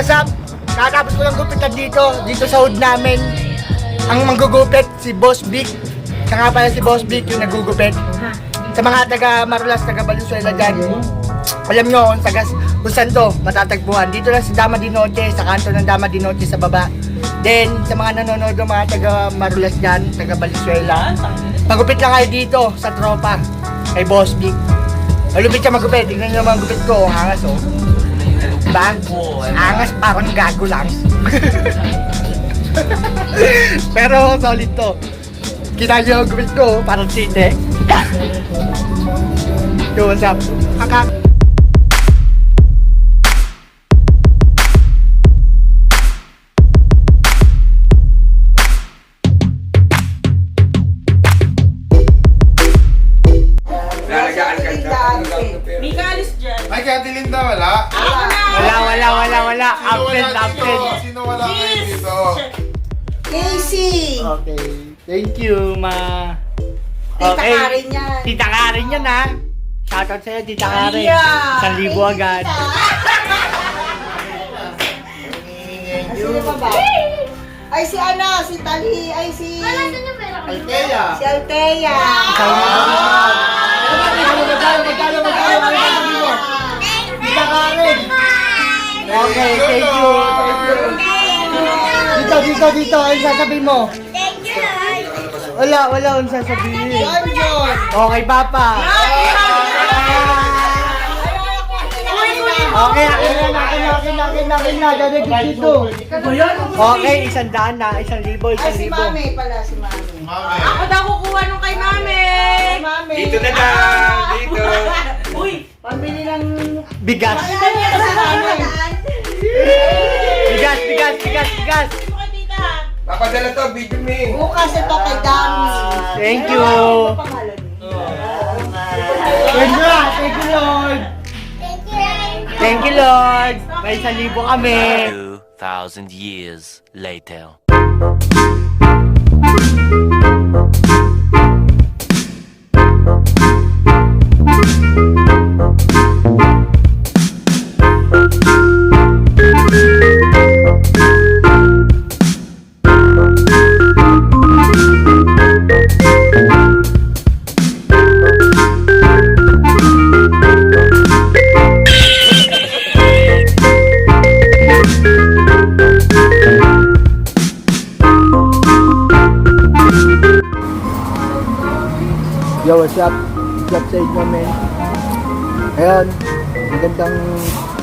what's up? Katapos ko lang gupitan dito, dito sa hood namin. Ang manggugupit, si Boss Vic. Siya nga pala si Boss Vic yung nagugupit. Sa mga taga Marulas, taga Valenzuela dyan, alam nyo kung taga kung saan to matatagpuan. Dito lang sa Dama di Noche, sa kanto ng Dama di Noche sa baba. Then, sa mga nanonood ng mga taga Marulas dyan, taga Valenzuela, magupit lang kayo dito sa tropa kay Boss Vic. Malupit siya magupit. Tingnan nyo mga gupit ko. Ang angas oh. Diba? Angas parang gago lang. Pero solid to. Kita nyo ang gupit ko. Parang site. Yo, what's up? Kaka. Tita Karen yan. Tita Karen yan, ha? Shoutout sa'yo, Tita Karen. Maria. Isang libo agad. Sino pa ba? Ay, si ano, si Tali, ay si... Altea. Si Altea. Isang libo. Magkano, magkano, magkano, magkano, magkano, Tita Karen. Okay, thank you. Thank you. Dito, dito, dito. Ano sasabihin mo? Wala, wala akong sasabihin. John John. Okay, Papa. Okay, akin na, akin na, akin na, akin na, akin na, dadagdag dito. Okay, isang daan na, isang libo, Ay, isang si libo. Mami pala, si Mami. Mami. Ako daw kukuha nung kay mami! Mami. Dito na lang, dito. Uy! Pambili ng... Bigas. Bigas, bigas, bigas, bigas. Papadala to, video me. Bukas ito kay Dami. Thank you. Thank you, ah. thank you, Lord. Thank you, Lord. May isang libo kami. 2,000 years later. What's up sa inyo, men? Ayun, magandang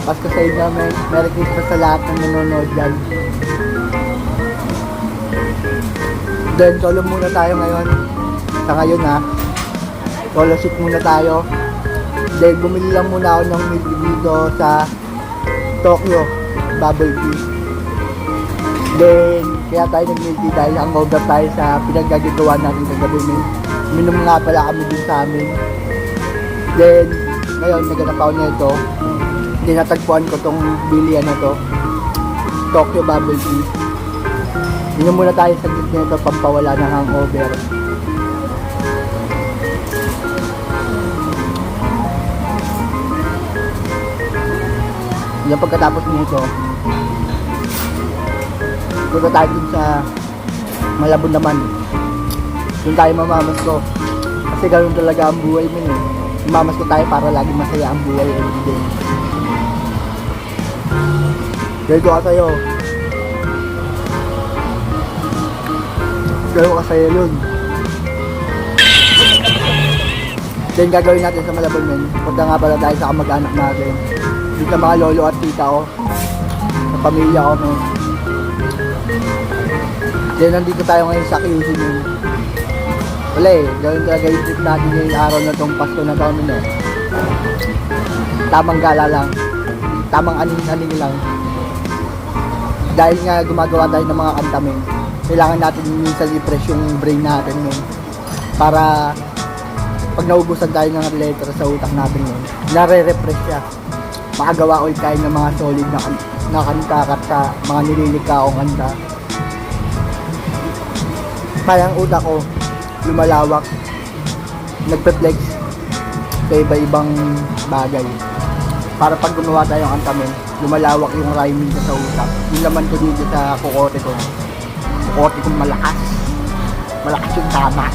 Pasko sa inyo, men. Merry Christmas sa lahat ng nanonood dyan. Then, solo muna tayo ngayon. Sa ngayon, ha. Solo shoot muna tayo. Then, bumili lang muna ako ng milk dito sa Tokyo, Bubble Tea. Then, kaya tayo nag-milk tea dahil hangover tayo sa pinaggagawa natin kagabi, men. Minom nga pala kami din sa amin. Then, ngayon, naganap ako nito. Dinatagpuan ko tong bilian na to. Tokyo Bubble Tea. Minom muna tayo sa gitna nito pampawala ng hangover. Yung pagkatapos nito, punta tayo sa Malabon naman. Doon tayo mamamas ko. Kasi ganoon talaga ang buhay mo eh. Mamamas ko tayo para lagi masaya ang buhay everyday. Dahil ko ka sa'yo. Dahil ko ka sa'yo yun. Then gagawin natin sa Malabon men. Punta nga pala tayo sa kamag-anak natin. Dito sa mga lolo at tita ko. Sa pamilya ko men. Then nandito tayo ngayon sa QC men. Wala eh, gawin talaga yung trip natin ngayong araw na tong Pasko na taon no. Tamang gala lang. Tamang aning-aning lang. Dahil nga gumagawa tayo ng mga kanta men. Kailangan natin minsan i-press yung brain natin men. Para pag naubusan tayo ng letter sa utak natin men, nare-repress siya. Makagawa ulit tayo ng mga solid na, na kanta sa mga nililikha kong kanta. Kaya ang utak ko, lumalawak, nagpe-flex sa iba-ibang bagay. Para pag gumawa tayo ng kanta men, lumalawak yung rhyming sa usap. Yung laman ko dito sa kukote ko. Kukote kong malakas. Malakas yung tama.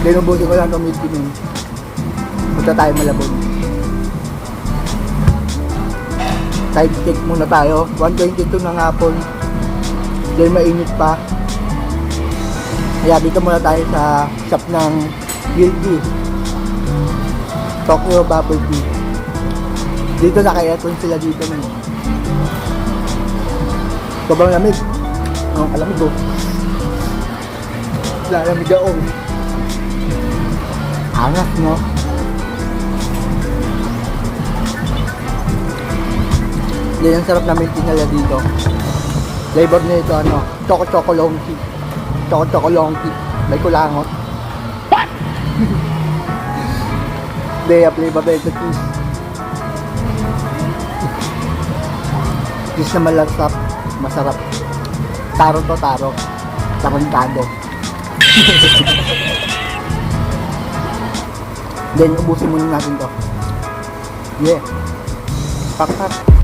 Dinubusin ko lang milk tea. Punta tayo malabon. Side check muna tayo. 122 ng hapon. Dahil mainit pa. Kaya dito muna tayo sa shop ng Guilty. Tokyo Bubble Tea. Dito naka-aircon sila dito man. Sobrang lamig. Ang kalamig oh. Lalamig ako. Angas no? Yan ang sarap namin tinala dito. Flavor nito ano, choco choco long tea. Choco choco long tea. May kulangot. What? They have flavor better cheese. Cheese na malasap, masarap. Taro to taro. Tarantado. Then, ubusin muna natin to. Yeah. Pak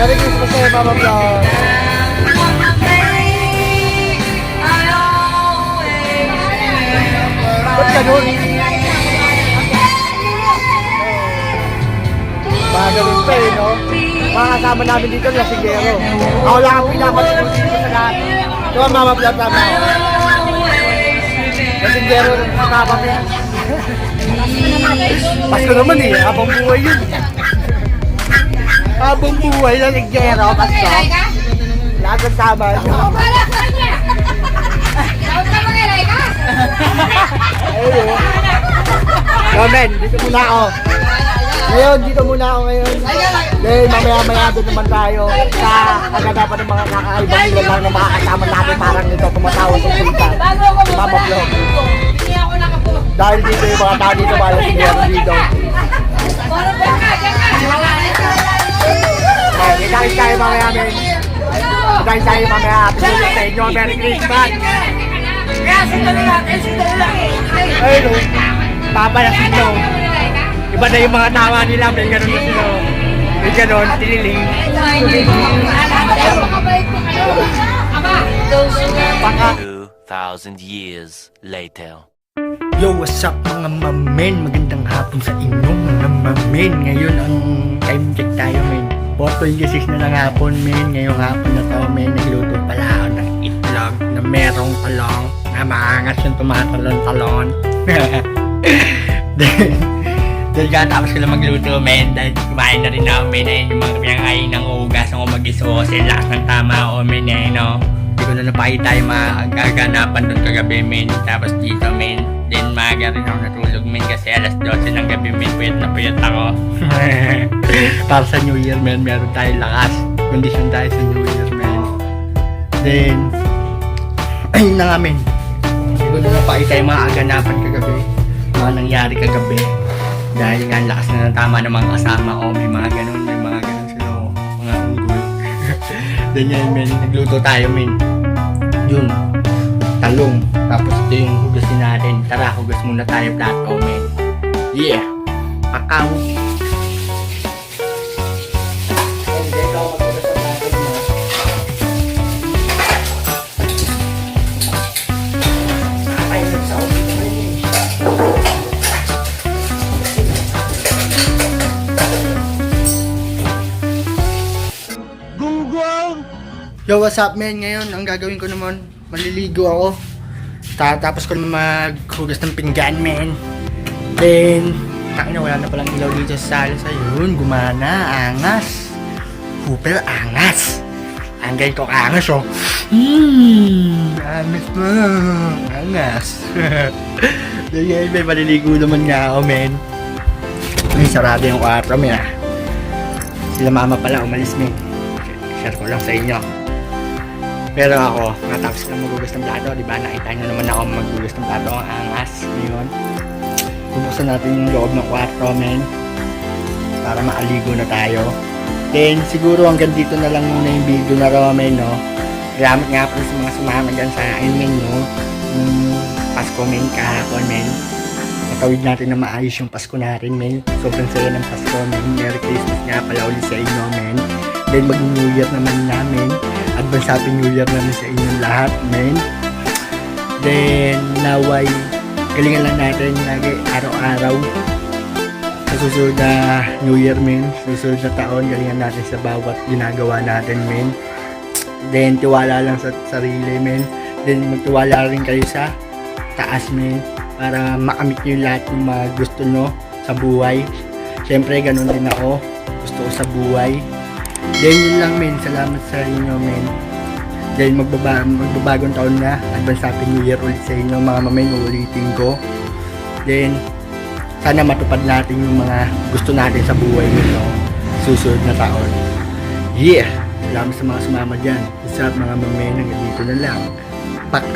Merry Christmas sa'yo, Mama Flor. Ba't ganun? Mga pa eh, no? Mga kasama namin dito na sigero. Ako lang ang pinapanood dito sa lahat. Ito ang mama vlog namin. Na sigero ng kasama mo. Pasko naman eh, habang buhay yun. Habang buhay na sigero, Pasko. Lahat ng tama nyo. Ayun men, dito muna ako. Ngayon, dito muna ako ngayon. Dahil mamaya-maya doon naman tayo sa kaganapan ng mga kakaibang nila lang na makakasama natin parang nito tumatawa sa sulta. Mama Vlog. Dahil dito yung mga tao dito, si Gero dito. Kita tayo mamaya, men. Kita tayo mamaya. Happy Year sa inyo. Merry Christmas. Ayun o. Papalasin nyo. Iba na yung mga tawa nila. May ganun na sila. May ganun. Tiniling. Baka. 2,000 years later. Yo, what's up mga mamen? Magandang hapon sa inyo mga mamen. Ngayon ang time check tayo men. 4.26 na ng hapon men. Ngayong hapon na to men. Nagluto pala ako ng itlog na merong talong na maangas yung tumatalon-talon. Dahil katapos ko lang magluto men. Dahil kumain na rin ako men. Ayun yung mga pinangain ng ugas. Ako mag-isosin. Lakas ng tama ako men. Ayun no. Hindi ko na napakita yung mga gaganapan doon kagabi men. Tapos dito men. Maaga rin ako natulog men kasi alas 12 ng gabi men. Puyat na puyat ako. Para sa New Year men, meron tayong lakas. Kondisyon tayo sa New Year men. Then, ayun na nga men. Ko na napakita yung mga aganapan kagabi. Mga nangyari kagabi. Dahil nga lakas na ng tama ng mga kasama ko. May mga ganun, may mga ganun sila. oh. Mga unggul. Then yan men, nagluto tayo men. Yun, talong. Tapos ito yung hugasin natin. Tara, hugas muna tayo flat comment. Yeah! Pakaw! Yo, what's up men? Ngayon, ang gagawin ko naman, maliligo ako. Tatapos ko naman maghugas ng pinggan men. Then, takin na, wala na palang ilaw dito sa sala sa yun. Gumana, angas. Super angas. Ang ganyan ko angas oh. Mmm, angas na. Angas. Then ngayon, may maliligo naman nga ako men. May sarado yung kwarto men ah. Sila mama pala umalis men. Share ko lang sa inyo. Pero ako, natapos na magugas ng plato, di ba? Nakita nyo naman ako magugas ng plato, ang angas. Ngayon, bubuksan natin yung loob ng kwarto, men. Para maaligo na tayo. Then, siguro hanggang dito na lang muna yung video na raw, men, no? Salamat nga po sa mga sumama dyan sa men, no? Yung Pasko, men, kahapon, men. Natawid natin na maayos yung Pasko natin, men. Sobrang saya ng Pasko, men. Merry Christmas nga pala ulit sa inyo, men. Then, mag-New Year naman namin. Advance Happy New Year namin sa inyong lahat, men. Then, naway, galingan lang natin lagi araw-araw. Sa susunod na New Year, men. Susunod na taon, galingan natin sa bawat ginagawa natin, men. Then, tiwala lang sa sarili, men. Then, magtiwala rin kayo sa taas, men. Para makamit nyo lahat ng mga gusto nyo sa buhay. Siyempre, ganun din ako. Gusto ko sa buhay. Then yun lang men, salamat sa inyo men. Then magbaba, magbabagong taon na, advance happy new year ulit sa inyo mga mamay, ulitin ko. Then, sana matupad natin yung mga gusto natin sa buhay nito susunod na taon. Yeah! Salamat sa mga sumama dyan. Sa mga mamay, hanggang dito na lang. Paka!